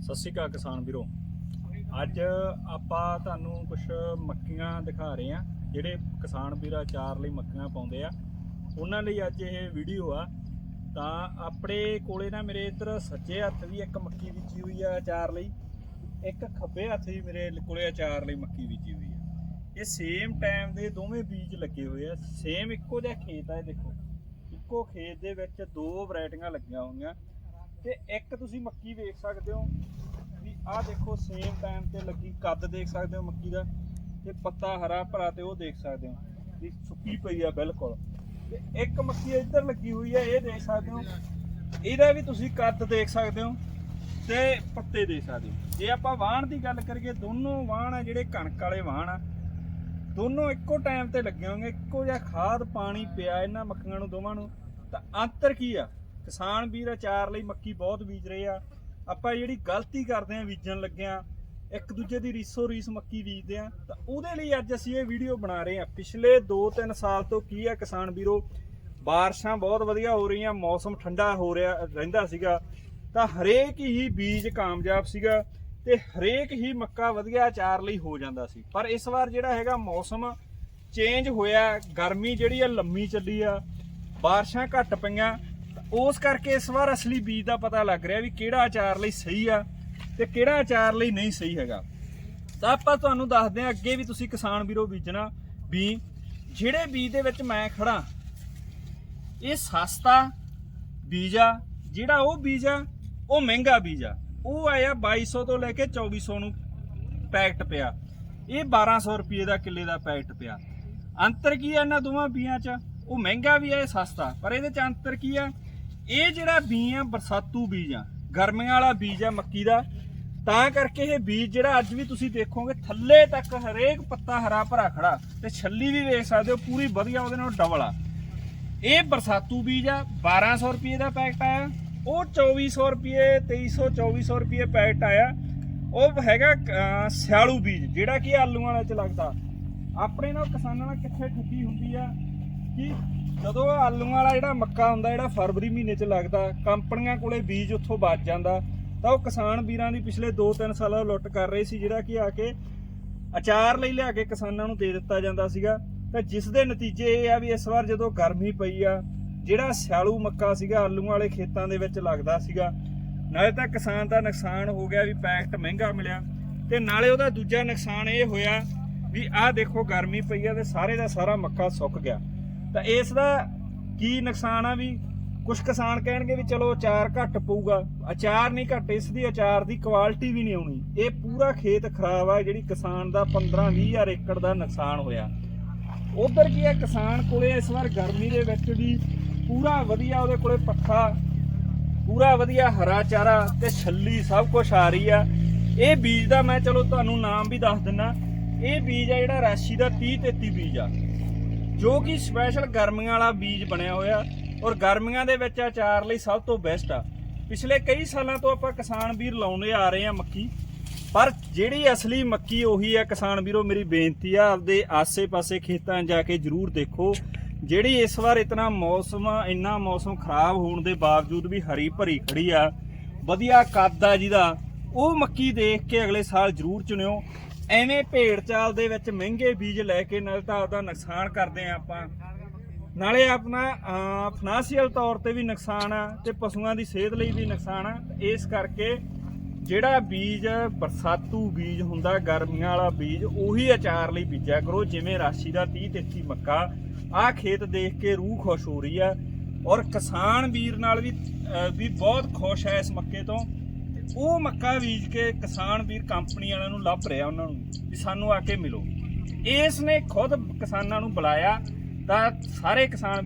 ਸਤਿ ਸ਼੍ਰੀ ਅਕਾਲ ਕਿਸਾਨ ਵੀਰੋ। ਅੱਜ ਆਪਾਂ ਤੁਹਾਨੂੰ ਕੁਝ ਮੱਕੀਆਂ ਦਿਖਾ ਰਹੇ ਆ ਜਿਹੜੇ ਕਿਸਾਨ ਵੀਰ ਚਾਰ ਲਈ ਮੱਕੀਆਂ ਪਾਉਂਦੇ ਆ। ਉਹਨਾਂ ਲਈ ਅੱਜ ਇਹ ਵੀਡੀਓ ਆ। ਤਾਂ ਆਪਣੇ ਕੋਲੇ ਨਾ ਮੇਰੇ ਇੱਧਰ ਸੱਜੇ ਹੱਥ ਵੀ ਇੱਕ ਮੱਕੀ ਬੀਜੀ ਹੋਈ ਆ ਅਚਾਰ ਲਈ। ਇੱਕ ਖੱਬੇ ਹੱਥ ਵੀ ਮੇਰੇ ਕੋਲੇ ਅਚਾਰ ਲਈ ਮੱਕੀ ਬੀਜੀ ਹੋਈ ਆ। ਇਹ ਸੇਮ ਟਾਈਮ ਦੇ ਦੋਵੇਂ ਬੀਜ ਲੱਗੇ ਹੋਏ ਆ। ਸੇਮ ਇੱਕੋ ਜਿਹਾ ਖੇਤ ਆ ਇਹ ਦੇਖੋ। ਇੱਕੋ ਖੇਤ ਦੇ ਵਿੱਚ ਦੋ ਵੈਰਾਈਟੀਆਂ ਲੱਗੀਆਂ ਹੋਈਆਂ। ਤੇ ਇੱਕ ਤੁਸੀਂ ਮੱਕੀ ਵੇਖ ਸਕਦੇ ਹੋ ਵੀ ਆਹ ਦੇਖੋ ਸੇਮ ਟਾਈਮ ਤੇ ਲੱਗੀ ਕੱਦ ਦੇਖ ਸਕਦੇ ਹੋ ਮੱਕੀ ਦਾ ਤੇ ਪੱਤਾ ਹਰਾ ਭਰਾ ਤੇ ਉਹ ਦੇਖ ਸਕਦੇ ਹੋ ਵੀ ਸੁੱਕੀ ਪਈ ਆ ਬਿਲਕੁਲ। ਤੇ ਇੱਕ ਮੱਕੀ ਇੱਧਰ ਲੱਗੀ ਹੋਈ ਹੈ ਇਹ ਦੇਖ ਸਕਦੇ ਹੋ। ਇਹਦਾ ਵੀ ਤੁਸੀਂ ਕੱਦ ਦੇਖ ਸਕਦੇ ਹੋ ਤੇ ਪੱਤੇ ਦੇਖ ਸਕਦੇ ਹੋ। ਜੇ ਆਪਾਂ ਵਾਹਣ ਦੀ ਗੱਲ ਕਰੀਏ, ਦੋਨੋਂ ਵਾਹਣ ਆ ਜਿਹੜੇ ਕਣਕ ਵਾਲੇ ਵਾਹਣ ਆ, ਦੋਨੋਂ ਇੱਕੋ ਟਾਈਮ ਤੇ ਲੱਗੇ ਹੋਣਗੇ। ਇੱਕੋ ਜਿਹਾ ਖਾਦ ਪਾਣੀ ਪਿਆ ਇਹਨਾਂ ਮੱਖੀਆਂ ਨੂੰ, ਦੋਵਾਂ ਨੂੰ। ਤਾਂ ਅੰਤਰ ਕੀ ਆ? ਕਿਸਾਨ ਵੀਰ ਅਚਾਰ ਲਈ ਮੱਕੀ ਬਹੁਤ ਬੀਜ ਰਹੇ ਆ। ਆਪਾਂ ਜਿਹੜੀ ਗਲਤੀ ਕਰਦੇ ਆ, ਬੀਜਣ ਲੱਗਿਆਂ ਇੱਕ ਦੂਜੇ ਦੀ ਰੀਸੋ ਰੀਸ ਮੱਕੀ ਬੀਜਦੇ ਆ, ਤਾਂ ਉਹਦੇ ਲਈ ਅੱਜ ਅਸੀਂ ਇਹ ਵੀਡੀਓ ਬਣਾ ਰਹੇ ਆ। ਪਿਛਲੇ 2-3 ਸਾਲ ਤੋਂ ਕੀ ਆ ਕਿਸਾਨ ਵੀਰੋ, ਬਾਰਿਸ਼ਾਂ ਬਹੁਤ ਵਧੀਆ ਹੋ ਰਹੀਆਂ, ਮੌਸਮ ਠੰਡਾ ਹੋ ਰਿਹਾ, ਰਹਿੰਦਾ ਸੀਗਾ। ਤਾਂ ਹਰੇਕ ਹੀ ਬੀਜ ਕਾਮਯਾਬ ਸੀਗਾ ਤੇ ਹਰੇਕ ਹੀ ਮੱਕਾ ਵਧੀਆ ਅਚਾਰ ਲਈ ਹੋ ਜਾਂਦਾ ਸੀ। ਪਰ ਇਸ ਵਾਰ ਜਿਹੜਾ ਹੈਗਾ ਮੌਸਮ ਚੇਂਜ ਹੋਇਆ, ਗਰਮੀ ਜਿਹੜੀ ਆ ਲੰਮੀ ਚੱਲੀ ਆ, ਬਾਰਿਸ਼ਾਂ ਘੱਟ ਪਈਆਂ ਉਸ ਕਰਕੇ ਇਸ ਵਾਰ ਅਸਲੀ ਬੀਜ ਦਾ ਪਤਾ ਲੱਗ ਰਿਹਾ ਵੀ ਕਿਹੜਾ ਅਚਾਰ ਲਈ ਸਹੀ ਆ ਤੇ ਕਿਹੜਾ ਅਚਾਰ ਲਈ ਨਹੀਂ ਸਹੀ ਹੈਗਾ। ਤਾਂ ਆਪਾਂ ਤੁਹਾਨੂੰ ਦੱਸਦੇ ਹਾਂ ਅੱਗੇ ਵੀ ਤੁਸੀਂ ਕਿਸਾਨ ਵੀਰੋ ਬੀਜਣਾ ਵੀ ਜਿਹੜੇ ਬੀਜ ਦੇ ਵਿੱਚ ਮੈਂ ਖੜਾ ਇਹ ਸਸਤਾ ਬੀਜ ਆ, ਜਿਹੜਾ ਉਹ ਬੀਜ ਆ, ਉਹ ਮਹਿੰਗਾ ਬੀਜ ਆ। ਉਹ ਆਇਆ 2200 ਤੋਂ ਲੈ ਕੇ 2400 ਨੂੰ ਪੈਕਟ ਪਿਆ। ਇਹ 1200 ਰੁਪਏ ਦਾ ਕਿੱਲੇ ਦਾ ਪੈਕਟ ਪਿਆ। ਅੰਤਰ ਕੀ ਆ ਇਹਨਾਂ ਦੋਵਾਂ ਬੀਆਂ 'ਚ? ਉਹ ਮਹਿੰਗਾ ਵੀ ਆ, ਇਹ ਸਸਤਾ। ਪਰ ਇਹਦੇ 'ਚ ਅੰਤਰ ਕੀ ਆ? ਇਹ ਜਿਹੜਾ ਬੀ ਆ, ਬਰਸਾਤੂ ਬੀਜ ਆ, ਗਰਮੀਆਂ ਵਾਲਾ ਬੀਜ ਆ, ਮੱਕੀ ਦਾ, ਤਾਂ ਕਰਕੇ ਇਹ ਬੀਜ ਜਿਹੜਾ ਅੱਜ ਵੀ ਤੁਸੀਂ ਦੇਖੋਗੇ, ਥੱਲੇ ਤੱਕ ਹਰੇਕ ਪੱਤਾ ਹਰਾ ਭਰਾ ਖੜਾ ਤੇ ਛੱਲੀ ਵੀ ਵੇਖ ਸਕਦੇ ਹੋ, ਪੂਰੀ ਵਧੀਆ ਉਹਦੇ ਨਾਲ ਡਬਲ ਆ। ਇਹ ਬਰਸਾਤੂ ਬੀਜ ਆ 1200 ਰੁਪਏ ਦਾ ਪੈਕਟ ਆਇਆ, ਉਹ 2400 ਰੁਪਏ 2300 2400 ਰੁਪਏ ਪੈਕਟ ਆਇਆ। ਉਹ ਹੈਗਾ ਸਿਆਲੂ ਬੀਜ, ਜਿਹੜਾ ਕਿ ਆਲੂਆਂ ਵਾਲੇ ਚ ਲੱਗਦਾ। ਆਪਣੇ ਨਾਲ ਕਿਸਾਨਾਂ ਨਾਲ ਕਿੱਥੇ ਠੱਗੀ ਹੁੰਦੀ ਆ ਕਿ ਜਦੋਂ ਆਲੂਆਂ ਵਾਲਾ ਜਿਹੜਾ ਮੱਕਾ ਹੁੰਦਾ, ਜਿਹੜਾ ਫਰਵਰੀ ਮਹੀਨੇ ਚ ਲੱਗਦਾ, ਕੰਪਨੀਆਂ ਕੋਲੇ ਬੀਜ ਉੱਥੋਂ ਬਚ ਜਾਂਦਾ, ਤਾਂ ਉਹ ਕਿਸਾਨ ਵੀਰਾਂ ਦੀ ਪਿਛਲੇ 2-3 ਸਾਲਾਂ ਲੁੱਟ ਕਰ ਰਹੇ ਸੀ, ਜਿਹੜਾ ਕਿ ਆ ਕੇ ਅਚਾਰ ਲਈ ਲਿਆ ਕੇ ਕਿਸਾਨਾਂ ਨੂੰ ਦੇ ਦਿੱਤਾ ਜਾਂਦਾ ਸੀਗਾ। ਤਾਂ ਜਿਸ ਦੇ ਨਤੀਜੇ ਇਹ ਆ ਵੀ ਇਸ ਵਾਰ ਜਦੋਂ ਗਰਮੀ ਪਈ ਆ, ਜਿਹੜਾ ਸਿਆਲੂ ਮੱਕਾ ਸੀਗਾ, ਆਲੂਆਂ ਵਾਲੇ ਖੇਤਾਂ ਦੇ ਵਿੱਚ ਲੱਗਦਾ ਸੀਗਾ, ਨਾਲੇ ਤਾਂ ਕਿਸਾਨ ਦਾ ਨੁਕਸਾਨ ਹੋ ਗਿਆ ਵੀ ਪੈਕਟ ਮਹਿੰਗਾ ਮਿਲਿਆ, ਤੇ ਨਾਲੇ ਉਹਦਾ ਦੂਜਾ ਨੁਕਸਾਨ ਇਹ ਹੋਇਆ ਵੀ ਆਹ ਦੇਖੋ ਗਰਮੀ ਪਈ ਆ ਤੇ ਸਾਰੇ ਦਾ ਸਾਰਾ ਮੱਕਾ ਸੁੱਕ ਗਿਆ। ਤਾਂ ਇਸ ਦਾ ਕੀ ਨੁਕਸਾਨ ਆ ਵੀ ਕੁਝ ਕਿਸਾਨ ਕਹਿਣਗੇ ਵੀ ਚਲੋ ਅਚਾਰ ਘੱਟ ਪਊਗਾ। ਅਚਾਰ ਨਹੀਂ ਘੱਟ, ਇਸ ਦੀ ਅਚਾਰ ਦੀ ਕੁਆਲਿਟੀ ਵੀ ਨਹੀਂ ਆਉਣੀ। ਇਹ ਪੂਰਾ ਖੇਤ ਖਰਾਬ ਆ, ਜਿਹੜੀ ਕਿਸਾਨ ਦਾ 15-20 ਹਜ਼ਾਰ ਏਕੜ ਦਾ ਨੁਕਸਾਨ ਹੋਇਆ। ਉਧਰ ਕੀ ਆ, ਕਿਸਾਨ ਕੋਲੇ ਇਸ ਵਾਰ ਗਰਮੀ ਦੇ ਵਿੱਚ ਵੀ ਪੂਰਾ ਵਧੀਆ ਉਹਦੇ ਕੋਲੇ ਪੱਖਾ ਪੂਰਾ ਵਧੀਆ ਹਰਾ ਚਾਰਾ ਤੇ ਛੱਲੀ ਸਭ ਕੁਝ ਆ ਰਹੀ ਆ। ਇਹ ਬੀਜ ਦਾ ਮੈਂ ਚਲੋ ਤੁਹਾਨੂੰ ਨਾਮ ਵੀ ਦੱਸ ਦਿੰਨਾ। ਇਹ ਬੀਜ ਆ ਜਿਹੜਾ ਰਾਸ਼ੀ ਦਾ 30 33 ਬੀਜ ਆ। ਜੋ ਕਿ ਸਪੈਸ਼ਲ ਗਰਮੀਆਂ ਵਾਲਾ ਬੀਜ ਬਣਿਆ ਹੋਇਆ ਔਰ ਗਰਮੀਆਂ ਦੇ ਵਿੱਚ ਅਚਾਰ ਲਈ ਸਭ ਤੋਂ ਬੈਸਟ ਆ। ਪਿਛਲੇ ਕਈ ਸਾਲਾਂ ਤੋਂ ਆਪਾਂ ਕਿਸਾਨ ਵੀਰ ਲਾਉਂਦੇ ਆ ਰਹੇ ਆ ਮੱਕੀ, ਪਰ ਜਿਹੜੀ ਅਸਲੀ ਮੱਕੀ ਉਹੀ ਆ। ਕਿਸਾਨ ਵੀਰੋ, ਮੇਰੀ ਬੇਨਤੀ ਆ, ਆਪਦੇ ਆਸੇ-ਪਾਸੇ ਖੇਤਾਂ ਜਾ ਕੇ ਜਰੂਰ ਦੇਖੋ। ਜਿਹੜੀ ਇਸ ਵਾਰ ਇਤਨਾ ਮੌਸਮ ਇੰਨਾ ਮੌਸਮ ਖਰਾਬ ਹੋਣ ਦੇ ਬਾਵਜੂਦ ਵੀ ਹਰੀ ਭਰੀ ਖੜੀ ਆ। ਵਧੀਆ ਕੱਦ ਆ ਜਿਹਦਾ, ਉਹ ਮੱਕੀ ਦੇਖ ਕੇ ਅਗਲੇ ਸਾਲ ਜਰੂਰ ਚੁਣਿਓ। ਐਵੇਂ ਭੇੜ ਚਾਲ ਦੇ ਵਿੱਚ ਮਹਿੰਗੇ ਬੀਜ ਲੈ ਕੇ ਨਾਲ ਤਾਂ ਆਪਦਾ ਨੁਕਸਾਨ ਕਰਦੇ ਆ ਆਪਾਂ। ਨਾਲੇ ਆਪਣਾ ਫਾਈਨੈਂਸ਼ੀਅਲ ਤੌਰ ਤੇ ਵੀ ਨੁਕਸਾਨ ਆ ਤੇ ਪਸ਼ੂਆਂ ਦੀ ਸਿਹਤ ਲਈ ਵੀ ਨੁਕਸਾਨ ਆ। ਇਸ ਕਰਕੇ ਜਿਹੜਾ ਬੀਜ, ਬਰਸਾਤੂ ਬੀਜ ਹੁੰਦਾ, ਗਰਮੀਆਂ ਵਾਲਾ ਬੀਜ, ਉਹੀ ਅਚਾਰ ਲਈ ਬੀਜਿਆ ਕਰੋ। ਜਿਵੇਂ ਰਾਸ਼ੀ ਦਾ 30 33 ਮੱਕਾ, ਆਹ ਖੇਤ ਦੇਖ ਕੇ ਰੂਹ ਖੁਸ਼ ਹੋ ਰਹੀ ਆ। ਔਰ ਕਿਸਾਨ ਵੀਰ ਨਾਲ ਵੀ ਵੀ ਬਹੁਤ ਖੁਸ਼ ਹੈ ਇਸ ਮੱਕੇ ਤੋਂ। ਉਹ ਮੱਕਾ ਬੀਜ ਕੇ ਕਿਸਾਨ ਵੀਰ ਕੰਪਨੀ ਵਾਲਿਆਂ ਨੂੰ ਲੱਭ ਰਿਹਾ ਉਹਨਾਂ ਨੂੰ, ਵੀ ਸਾਨੂੰ ਆ ਕੇ ਮਿਲੋ। ਇਸ ਨੇ ਖੁਦ ਕਿਸਾਨਾਂ ਨੂੰ ਬੁਲਾਇਆ ਤਾਂ ਸਾਰੇ ਕਿਸਾਨ